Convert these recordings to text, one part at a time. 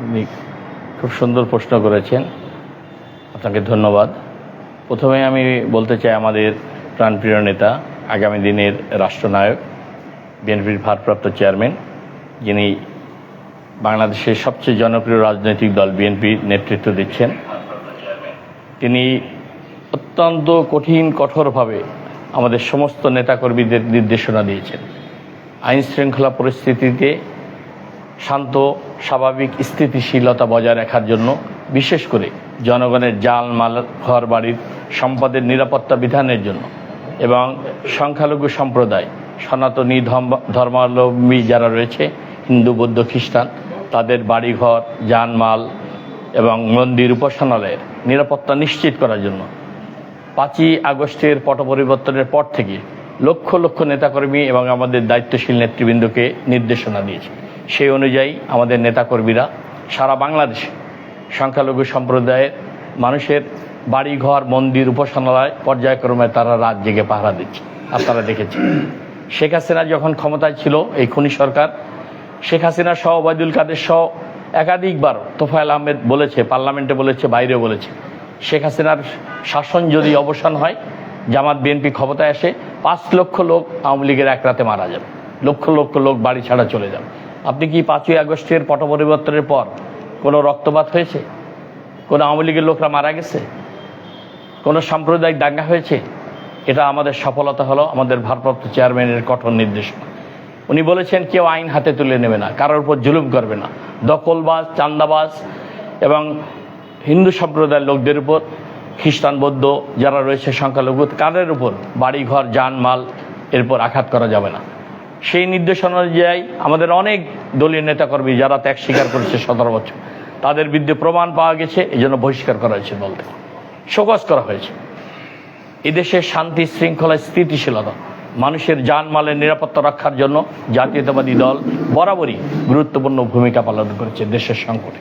আপনি খুব সুন্দর প্রশ্ন করেছেন। আপনাকে ধন্যবাদ। প্রথমে আমি বলতে চাই আমাদের প্রাণপ্রিয় নেতা, আগামী দিনের রাষ্ট্রনায়ক, বিএনপির ভারপ্রাপ্ত চেয়ারম্যান, যিনি বাংলাদেশের সবচেয়ে জনপ্রিয় রাজনৈতিক দল বিএনপি নেতৃত্ব দিচ্ছেন। তিনি অত্যন্ত কঠিন, কঠোরভাবে আমাদের সমস্ত নেতাকর্মীদের নির্দেশনা দিয়েছেন। আইন শৃঙ্খলা পরিস্থিতিতে শান্ত, স্বাভাবিক স্থিতিশীলতা বজায় রাখার জন্য, বিশেষ করে জনগণের জাল মাল ঘর বাড়ির সম্পদের নিরাপত্তা বিধানের জন্য এবং সংখ্যালঘু সম্প্রদায়, সনাতনী ধর্ম- ধর্মাবলম্বী যারা রয়েছে, হিন্দু, বৌদ্ধ, খ্রিস্টান, তাদের বাড়িঘর যানমাল এবং মন্দির উপাসনালয়ের নিরাপত্তা নিশ্চিত করার জন্য। পাঁচই আগস্টের পট পরিবর্তনের পর থেকে লক্ষ লক্ষ নেতাকর্মী এবং আমাদের দায়িত্বশীল নেতৃবৃন্দকে নির্দেশনা দিয়েছে। সেই অনুযায়ী আমাদের নেতাকর্মীরা সারা বাংলাদেশে সংখ্যালঘু সম্প্রদায়ের মানুষের বাড়িঘর, মন্দির, উপাসনালয় পর্যায়ক্রমে তারা রাত জেগে পাহারা দিচ্ছে। আপনারা দেখেছেন। শেখ হাসিনা যখন ক্ষমতায় ছিল, এই খুনি সরকার, শেখ হাসিনা সহ ওবায়দুল কাদের সহ একাধিকবার তোফায়েল আহমেদ বলেছে, পার্লামেন্টে বলেছে বাইরে বলেছে, শেখ হাসিনার শাসন যদি অবসান হয়, জামাত, বিএনপি ক্ষমতায় আসে, পাঁচ লক্ষ লোক আওয়ামী লীগের এক রাতে মারা যাবে। লক্ষ লক্ষ লোক বাড়ি ছাড়া চলে যাবে। আপনি কি পাঁচই আগস্টের পট পরিবর্তনের পর কোনো রক্তপাত হয়েছে? কোনো আওয়ামী লীগের লোকরা মারা গেছে? কোনো সাম্প্রদায়িক দাঙ্গা হয়েছে? এটা আমাদের সফলতা হলো আমাদের ভারপ্রাপ্ত চেয়ারম্যানের কঠোর নির্দেশনা উনি বলেছেন, কেউ আইন হাতে তুলে নেবে না, কারোর উপর জুলুম করবে না। দখলবাজ, চান্দাবাজ এবং হিন্দু সম্প্রদায়ের লোকদের উপর, খ্রিস্টান, বৌদ্ধ যারা রয়েছে, সংখ্যালঘু কাদের উপর বাড়িঘর যানমাল এরপর আঘাত করা যাবে না। সেই নির্দেশনা অনুযায়ী আমাদের অনেক দলীয় নেতাকর্মী যারা ত্যাগ স্বীকার করেছে সতেরো বছর, তাদের বিরুদ্ধে প্রমাণ পাওয়া গেছে এই জন্য বহিষ্কার করা হয়েছে থেকে শোকজ করা হয়েছে। এদেশের শান্তি, শৃঙ্খলা, স্থিতিশীলতা, মানুষের জানমালের নিরাপত্তা রক্ষার জন্য জাতীয়তাবাদী দল বরাবরই গুরুত্বপূর্ণ ভূমিকা পালন করেছে দেশের সংকটে।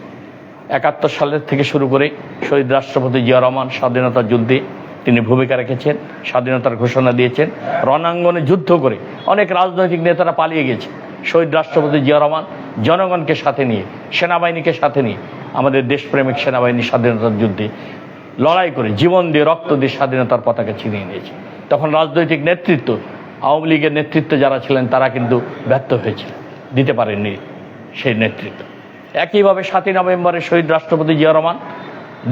একাত্তর সালের থেকে শুরু করে শহীদ রাষ্ট্রপতি জিয়া রহমান স্বাধীনতা যুদ্ধে তিনি ভূমিকা রেখেছেন, স্বাধীনতার ঘোষণা দিয়েছেন, রণাঙ্গনে যুদ্ধ করে অনেক রাজনৈতিক নেতারা পালিয়ে গেছে। শহীদ রাষ্ট্রপতি জিয়া রহমান জনগণকে সাথে নিয়ে, সেনাবাহিনীকে সাথে নিয়ে, আমাদের দেশপ্রেমিক সেনাবাহিনী স্বাধীনতার যুদ্ধে লড়াই করে, জীবন দিয়ে রক্ত দিয়ে স্বাধীনতার পতাকা ছিনিয়ে নিয়েছে। তখন রাজনৈতিক নেতৃত্ব, আওয়ামী লীগের নেতৃত্বে যারা ছিলেন, তারা কিন্তু ব্যর্থ হয়েছিল, দিতে পারেননি সেই নেতৃত্ব। একইভাবে সাতই নভেম্বরে শহীদ রাষ্ট্রপতি জিয়া রহমান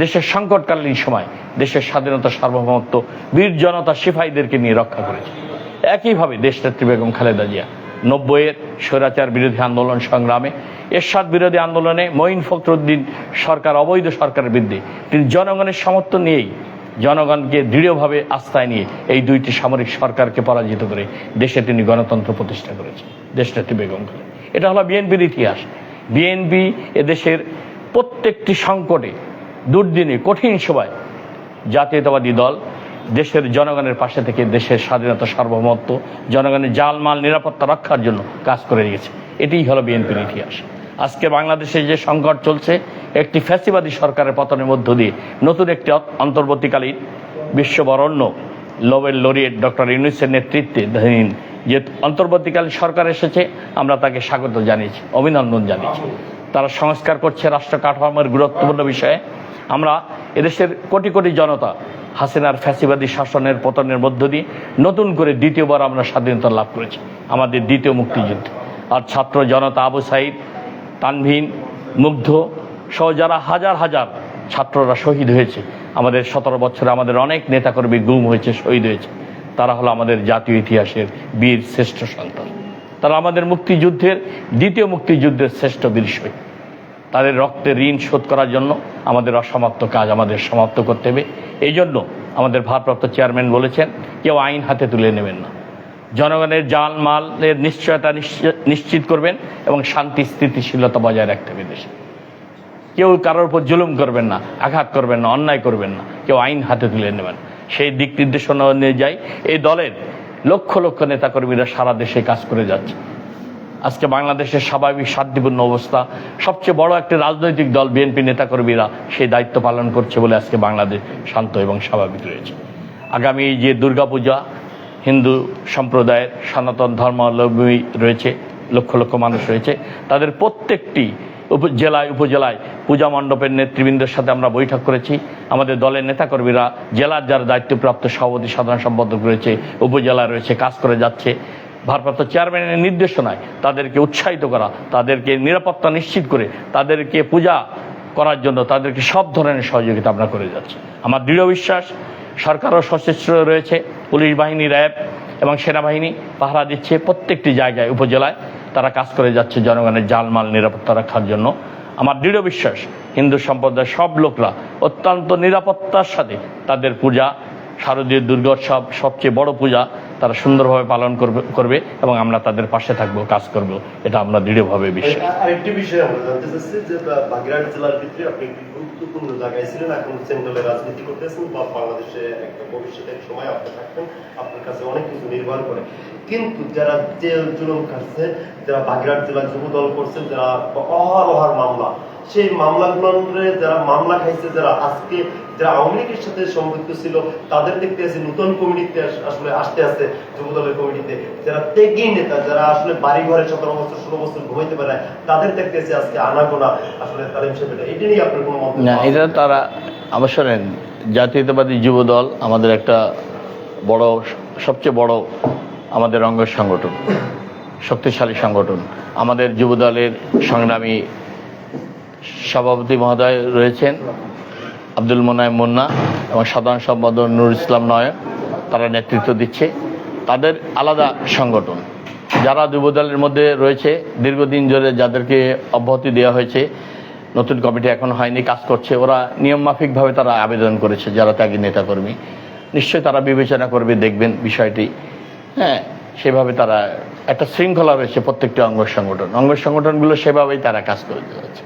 দেশের সংকটকালীন সময় দেশের স্বাধীনতা, সার্বভৌমত্ব, বীর জনতা, সিপাহীদেরকে নিয়ে রক্ষা করেছে। একইভাবে দেশনেত্রী বেগম খালেদা জিয়া, নব্বইয়ের স্বৈরাচার বিরোধী আন্দোলন সংগ্রামে, এরশাদ বিরোধী আন্দোলনে মঈন ফখরুদ্দিন সরকার, অবৈধ সরকারের বিরুদ্ধে তিনি জনগণের সমর্থন নিয়েই, জনগণকে দৃঢ়ভাবে আস্থায় নিয়ে এই দুইটি সামরিক সরকারকে পরাজিত করে দেশে তিনি গণতন্ত্র প্রতিষ্ঠা করেছেন, দেশনেত্রী বেগম খালেদা। এটা হলো বিএনপির ইতিহাস। বিএনপি এদেশের প্রত্যেকটি সংকটে দুর্দিনে কঠিন সময়। জাতীয়তাবাদী দল দেশের জনগণের পাশে থেকে দেশের স্বাধীনতা সার্বভৌমত্ব, জনগণের জালমাল নিরাপত্তা রক্ষার জন্য কাজ করে গেছে এটিই হলো বিএনপির ইতিহাস। আজকে বাংলাদেশে যে সংকট চলছে, একটি ফ্যাসিবাদী সরকারের পতনের মধ্য দিয়ে নতুন একটি অন্তর্বর্তীকালীন বিশ্ববরণ্য লোবেল লরিয়েট ডক্টর ইউনুসের নেতৃত্বে ধীন যে অন্তর্বর্তীকালীন সরকার এসেছে, আমরা তাকে স্বাগত জানিয়েছি, অভিনন্দন জানিয়েছি। তারা সংস্কার করছে রাষ্ট্র কাঠামোর গুরুত্বপূর্ণ বিষয়ে। আমরা এদেশের কোটি কোটি জনতা হাসিনার ফ্যাসিবাদী শাসনের পতনের মধ্য দিয়ে নতুন করে দ্বিতীয়বার আমরা স্বাধীনতা লাভ করেছি, আমাদের দ্বিতীয় মুক্তিযুদ্ধ। আর ছাত্র জনতা আবু সাইদ, তানভীন, মুগ্ধ সহ যারা হাজার হাজার ছাত্ররা শহীদ হয়েছে, আমাদের সতেরো বছরে আমাদের অনেক নেতাকর্মী গুম হয়েছে, শহীদ হয়েছে। তারা হলো আমাদের জাতীয় ইতিহাসের বীর শ্রেষ্ঠ সন্তান। তারা আমাদের মুক্তিযুদ্ধের দ্বিতীয় মুক্তিযুদ্ধের শ্রেষ্ঠ বীর শহীদ। তাদের রক্তের ঋণ শোধ করার জন্য আমাদের অসমাপ্ত কাজ আমাদের সমাপ্ত করতে হবে। এই জন্য আমাদের ভারপ্রাপ্ত চেয়ারম্যান বলেছেন, কেউ আইন হাতে তুলে নেবেন না। জনগণের জাল মালের নিশ্চয়তা নিশ্চ- নিশ্চিত করবেন এবং শান্তি, স্থিতিশীলতা বজায় রাখতে হবে দেশে। কেউ কারোর উপর জুলুম করবেন না, আঘাত করবেন না, অন্যায় করবেন না, কেউ আইন হাতে তুলে নেবেন। সেই দিক নির্দেশনা অনুযায়ী এই দলের লক্ষ লক্ষ নেতাকর্মীরা সারা দেশে কাজ করে যাচ্ছে। আজকে বাংলাদেশের স্বাভাবিক শান্তিপূর্ণ অবস্থা। সবচেয়ে বড় একটি রাজনৈতিক দল বিএনপি নেতাকর্মীরা সেই দায়িত্ব পালন করছে বলে আজকে বাংলাদেশ শান্ত এবং স্বাভাবিক রয়েছে। আগামী যে দুর্গাপূজা, হিন্দু সম্প্রদায়ের সনাতন ধর্মাবলম্বী রয়েছে, লক্ষ লক্ষ মানুষ রয়েছে, তাদের প্রত্যেকটি জেলায়, উপজেলায় পূজা মণ্ডপের নেতৃবৃন্দের সাথে আমরা বৈঠক করেছি। আমাদের দলের নেতাকর্মীরা, জেলার যারা দায়িত্বপ্রাপ্ত সভাপতি, সাধারণ সম্পাদক রয়েছে উপজেলা রয়েছে, কাজ করে যাচ্ছে। ভারপ্রাপ্ত চেয়ারম্যানের নির্দেশনায় তাদেরকে উৎসাহিত করা, তাদেরকে নিরাপত্তা নিশ্চিত করে, তাদেরকে পূজা করার জন্য তাদেরকে সব ধরনের সহযোগিতা আমরা করে যাচ্ছি। আমার দৃঢ় বিশ্বাস, সরকারও সশস্ত্র রয়েছে, পুলিশ বাহিনী, র্যাব এবং সেনাবাহিনী পাহারা দিচ্ছে প্রত্যেকটি জায়গায়, উপজেলায়। তারা কাজ করে যাচ্ছে জনগণের জালমাল নিরাপত্তা রাখার জন্য। আমার দৃঢ় বিশ্বাস, হিন্দু সম্প্রদায়ের সব লোকরা অত্যন্ত নিরাপত্তার সাথে তাদের পূজা, শারদীয় দুর্গোৎসব সবচেয়ে বড় পূজা। তারা সুন্দরভাবে পালন করবে করবে এবং আমরা তাদের পাশে থাকব, কাজ করব। এটা আমরা দৃঢ়ভাবে বিশ্বাস আরেকটি বিষয় আমরা জানতে চাচ্ছি যে বাগেরহাট জেলার ভিতরে আপনি একটি গুরুত্বপূর্ণ জায়গায় ছিলেন, এখন সেন্ট্রালে রাজনীতি করতেছেন, বা বাংলাদেশে একটা ভবিষ্যতে সময় আপনি আপনার কাছে অনেক কিছু নির্ভর করে। কিন্তু যারা জেল জুলুম খাচ্ছে, যারা বাগেরহাট জেলা যুব দল করছে, যারা অহার মামলা সেই মামলাগুলোরে যারা মামলা খাইছে যারা আজকে যারা আওয়ামী লীগের সাথে সম্পৃক্ত ছিল তাদের দেখতে আছে নতুন কমিটিতে আস- আসলে আসতে আসতে যুব দলের কমিটিতে। যারা ত্যাগী নেতা যারা আসলে বাড়ি ঘরে সতেরো বছর ষোলো বছর ঘুমাইতে পারে তাদের দেখতেছে আজকে আনাগোনা আসলে তালিম সাহেবের এটা নিয়ে আপনার কোনো না এটা তারা শোনেন জাতীয়তাবাদী যুব দল আমাদের একটা বড় সবচেয়ে বড় আমাদের অঙ্গ সংগঠন শক্তিশালী সংগঠন। আমাদের যুব দলের সংগ্রামী সভাপতি মহোদয় রয়েছেন আব্দুল মোনায় মুন্না এবং সাধারণ সম্পাদক নুর ইসলাম নয়ন তারা নেতৃত্ব দিচ্ছে। তাদের আলাদা সংগঠন, যারা যুবদলের মধ্যে রয়েছে, দীর্ঘদিন ধরে যাদেরকে অব্যাহতি দেওয়া হয়েছে, নতুন কমিটি এখন হয়নি, কাজ করছে, ওরা নিয়মমাফিকভাবে তারা আবেদন করেছে, যারা ত্যাগী নেতাকর্মী। নিশ্চয়ই তারা বিবেচনা করবে, দেখবেন বিষয়টি। হ্যাঁ সেভাবে তারা একটা শৃঙ্খলা রয়েছে প্রত্যেকটি অঙ্গ সংগঠন। অঙ্গ সংগঠনগুলো সেভাবেই তারা কাজ করে যাচ্ছে।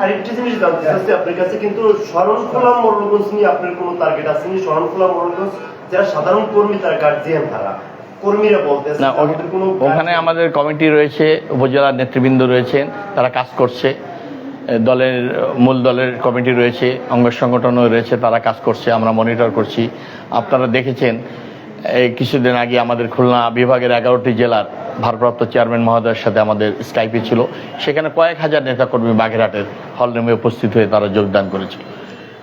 আরেকটি জিনিস জানতে চাচ্ছি আপনার কাছে কিন্তু শরণখোলা মোরলগঞ্জ নিয়ে আপনার কোনো টার্গেট আছে নি শরণখোলা মোরলগঞ্জ যারা সাধারণ কর্মী তারা গার্জিয়ান তারা। কর্মীরা বলতেছে না আমাদের ওখানে- আমাদের কমিটি রয়েছে উপজেলার নেতৃবৃন্দ রয়েছেন তারা কাজ করছে। দলের মূল দলের কমিটি রয়েছে অঙ্গ সংগঠনও রয়েছে তারা কাজ করছে আমরা মনিটর করছি। আপনারা দেখেছেন এই কিছুদিন আগে আমাদের খুলনা বিভাগের এগারোটি জেলার ভারপ্রাপ্ত চেয়ারম্যান মহোদয়ের সাথে আমাদের স্কাইপে ছিল। সেখানে কয়েক হাজার নেতাকর্মী বাগেরহাটের হলরুমে উপস্থিত হয়ে তারা যোগদান করেছিল।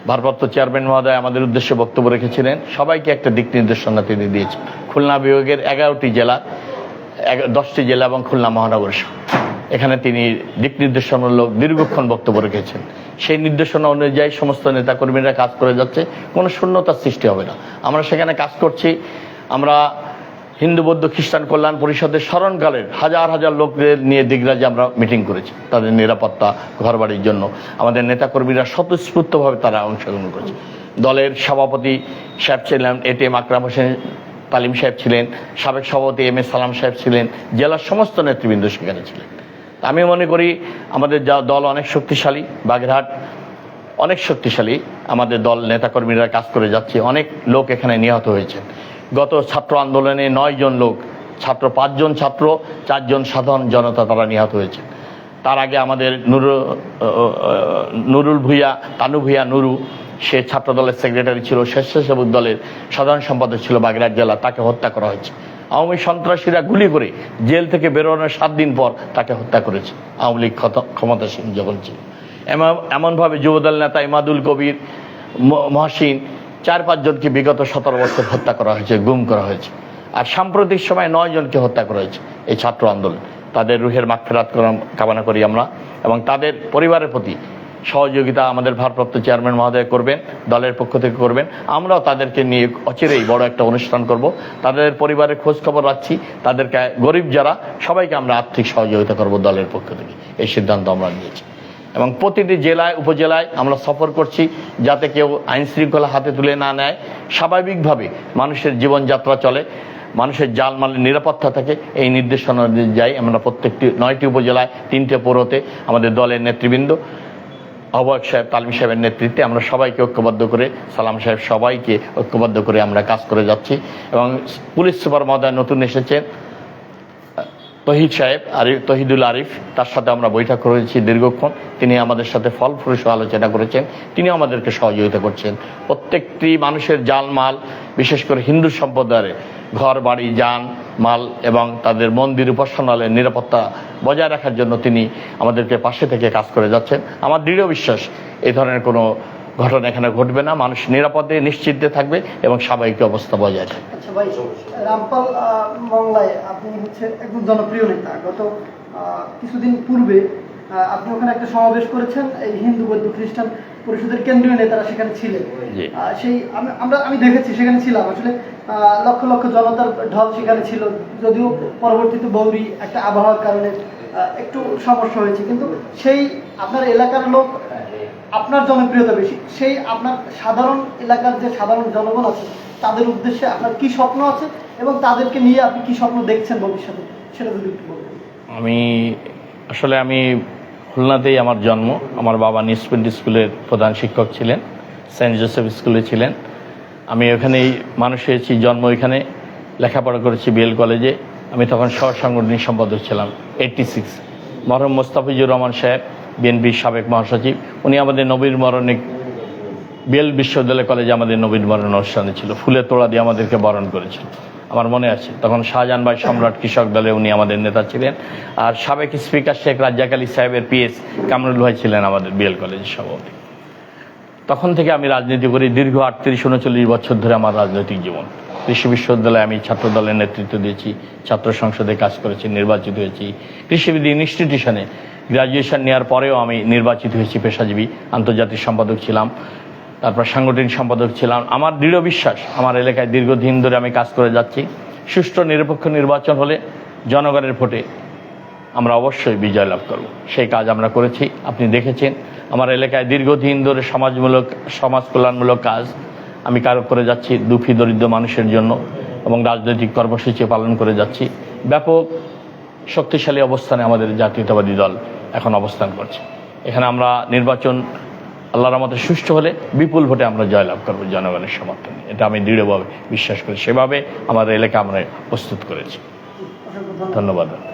ভারপ্রাপ্ত চেয়ারম্যান মহোদয় আমাদের উদ্দেশ্যে বক্তব্য রেখেছিলেন। সবাইকে একটা দিক নির্দেশনা তিনি দিয়েছেন। খুলনা বিভাগের এগারোটি জেলা দশটি জেলা এবং খুলনা মহানগর এখানে তিনি দিক নির্দেশনামূলক দীর্ঘক্ষণ বক্তব্য রেখেছেন। সেই নির্দেশনা অনুযায়ী সমস্ত নেতাকর্মীরা কাজ করে যাচ্ছে। কোনো শূন্যতার সৃষ্টি হবে না। আমরা সেখানে কাজ করছি। আমরা হিন্দু, বৌদ্ধ, খ্রিস্টান কল্যাণ পরিষদের স্মরণকালের হাজার হাজার লোকদের নিয়ে দিগরাজে আমরা মিটিং করেছি, তাদের নিরাপত্তা ঘরবাড়ির জন্য। আমাদের নেতাকর্মীরা স্বতঃস্ফূর্তভাবে তারা অংশগ্রহণ করেছে। দলের সভাপতি সাহেব ছিলেন, এ টি এম আকরাম হোসেন তালিম সাহেব ছিলেন, সাবেক সভাপতি এম এ সালাম সাহেব ছিলেন, জেলার সমস্ত নেতৃবৃন্দ সেখানে ছিলেন। আমি মনে করি আমাদের যা দল অনেক শক্তিশালী, বাগেরহাট অনেক শক্তিশালী, আমাদের দল নেতাকর্মীরা কাজ করে যাচ্ছে, অনেক লোক এখানে নিহত হয়েছেন। গত ছাত্র আন্দোলনে নয় জন লোক, ছাত্র পাঁচজন ছাত্র, চারজন সাধারণ জনতা তারা নিহত হয়েছে। তার আগে আমাদের নুরু নুরুল ভুইয়া, তানু ভুইয়া নুরু, সে ছাত্র দলের সেক্রেটারি ছিল, স্বেচ্ছাসেবক দলের সাধারণ সম্পাদক ছিল বাগেরহাট জেলা, তাকে হত্যা করা হয়েছে। আওয়ামী সন্ত্রাসীরা গুলি করে জেল থেকে বেরোনোর সাত দিন পর তাকে হত্যা করেছে। আওয়ামী লীগ ক্ষমতাসীন যখন ছিল। এমন- এমনভাবে যুবদল নেতা ইমাদুল কবির মহসিন চার পাঁচজনকে বিগত সতেরো বছর হত্যা করা হয়েছে, গুম করা হয়েছে। আর সাম্প্রতিক সময় নয় জনকে হত্যা করা হয়েছে এই ছাত্র আন্দোলন। তাদের রুহের মাগফেরাত করা- কামনা করি আমরা। এবং তাদের পরিবারের প্রতি সহযোগিতা আমাদের ভারপ্রাপ্ত চেয়ারম্যান মহোদয় করবেন, দলের পক্ষ থেকে করবেন। আমরাও তাদেরকে নিয়ে অচিরেই বড় একটা অনুষ্ঠান করব। তাদের পরিবারের খোঁজ খবর রাখছি। তাদেরকে গরিব যারা, সবাইকে আমরা আর্থিক সহযোগিতা করব দলের পক্ষ থেকে। এই সিদ্ধান্ত আমরা নিয়েছি। এবং প্রতিটি জেলায়, উপজেলায় আমরা সফর করছি যাতে কেউ আইন শৃঙ্খলা হাতে তুলে না নেয়। স্বাভাবিকভাবে মানুষের জীবনযাত্রা চলে, মানুষের জালমালের নিরাপত্তা থাকে। এই নির্দেশনা অনুযায়ী আমরা প্রত্যেকটি নয়টি উপজেলায়, তিনটে পৌরতে আমাদের দলের নেতৃবৃন্দ, আহ্বায়ক সাহেব, তালিম সাহেবের নেতৃত্বে আমরা সবাইকে ঐক্যবদ্ধ করে, সালাম সাহেব সবাইকে ঐক্যবদ্ধ করে আমরা কাজ করে যাচ্ছি। এবং পুলিশ সুপার মহোদয় নতুন এসেছেন। তহিদ সাহেব, আরিফ, তহিদুল আরিফ, তার সাথে আমরা বৈঠক করেছি দীর্ঘক্ষণ। তিনি আমাদের সাথে ফলপ্রসূ আলোচনা করেছেন। তিনি আমাদেরকে সহযোগিতা করছেন। প্রত্যেকটি মানুষের জাল মাল বিশেষ করে হিন্দু সম্প্রদায়ের ঘর, বাড়ি, যান, মাল এবং তাদের মন্দির উপাসনালয়ের নিরাপত্তা বজায় রাখার জন্য তিনি আমাদেরকে পাশে থেকে কাজ করে যাচ্ছেন। আমার দৃঢ় বিশ্বাস এই ধরনের কোনো ঘটনা এখানে ঘটবে না মানুষ নিরাপদে নিশ্চিন্তে থাকবে এবং স্বাভাবিক অবস্থা বজায় থাকবে। আচ্ছা ভাই রামপাল মংলায় আপনি হচ্ছে একজন জনপ্রিয় নেতা। গত কিছুদিন পূর্বে আপনি ওখানে একটা সমাবেশ করেছেন এই হিন্দু বৌদ্ধ খ্রিস্টান পরিষদের কেন্দ্রীয় নেতারা সেখানে ছিলেন। সেই আমরা আমি দেখেছি সেখানে ছিলাম। আসলে লক্ষ লক্ষ জনতার ঢল সেখানে ছিল। যদিও পরবর্তীতে বৌরি একটা আবহাওয়ার কারণে একটু সমস্যা হয়েছে। কিন্তু সেই আপনার এলাকার লোক আপনার জনপ্রিয়তা বেশি। সেই আপনার সাধারণ এলাকার যে সাধারণ জনগণ আছে, তাদের উদ্দেশ্যে আপনার কি স্বপ্ন আছে এবং তাদেরকে নিয়ে আপনি কি স্বপ্ন দেখছেন ভবিষ্যতে? সেটা যদি একটু বলবেন আমি আসলে আমি খুলনাতেই আমার জন্ম। আমার বাবা নিউজপ্রিন্ট স্কুলের প্রধান শিক্ষক ছিলেন, সেন্ট জোসেফ স্কুলে ছিলেন। আমি ওখানেই মানুষ হয়েছি, জন্ম এখানে, লেখাপড়া করেছি বিএল কলেজে। আমি তখন সহ সাংগঠনিক সম্পাদক ছিলাম এইটটি সিক্স মরহম মোস্তাফিজুর রহমান সাহেব বিএনপির সাবেক মহাসচিব। উনি আমাদের নবীর মরণিক বিএল বিশ্ববিদ্যালয় কলেজে আমাদের নবীন বরণ অনুষ্ঠানে ছিল। ফুলের তোড়া দিয়ে আমাদেরকে বরণ করেছিল। আমার মনে আছে, তখন শাহজাহান ভাই সম্রাট কৃষক দলে উনি আমাদের নেতা ছিলেন। আর সাবেক স্পিকার শেখ রাজ্জাক আলী সাহেবের পিএস কামরুল ভাই ছিলেন আমাদের বিএল কলেজের সভাপতি। তখন থেকে আমি রাজনীতি করি, দীর্ঘ আটত্রিশ, উনচল্লিশ বছর ধরে আমার রাজনৈতিক জীবন। কৃষি বিশ্ববিদ্যালয়ে আমি ছাত্র দলের নেতৃত্ব দিয়েছি, ছাত্র সংসদে কাজ করেছি, নির্বাচিত হয়েছি। কৃষিবিধি ইনস্টিটিউশনে গ্রাজুয়েশন নেওয়ার পরেও আমি নির্বাচিত হয়েছি পেশাজীবী, আন্তর্জাতিক সম্পাদক ছিলাম, তারপর সাংগঠনিক সম্পাদক ছিলাম। আমার দৃঢ় বিশ্বাস, আমার এলাকায় দীর্ঘদিন ধরে আমি কাজ করে যাচ্ছি। সুষ্ঠু, নিরপেক্ষ নির্বাচন হলে জনগণের ভোটে আমরা অবশ্যই বিজয় লাভ করব। সেই কাজ আমরা করেছি। আপনি দেখেছেন, আমার এলাকায় দীর্ঘদিন ধরে সমাজমূলক, সমাজ কল্যাণমূলক কাজ আমি কারও করে যাচ্ছি, দুঃখী, দরিদ্র মানুষের জন্য এবং রাজনৈতিক কর্মসূচি পালন করে যাচ্ছি। ব্যাপক শক্তিশালী অবস্থানে আমাদের জাতীয়তাবাদী দল এখন অবস্থান করছে। এখানে আমরা নির্বাচন, আল্লাহর আমাদের সুষ্ঠু হলে বিপুল ভোটে আমরা জয়লাভ করব জনগণের সমর্থনে এটা আমি দৃঢ়ভাবে বিশ্বাস করি। সেভাবে আমাদের এলাকা আমরা প্রস্তুত করেছি। ধন্যবাদ ধন্যবাদ।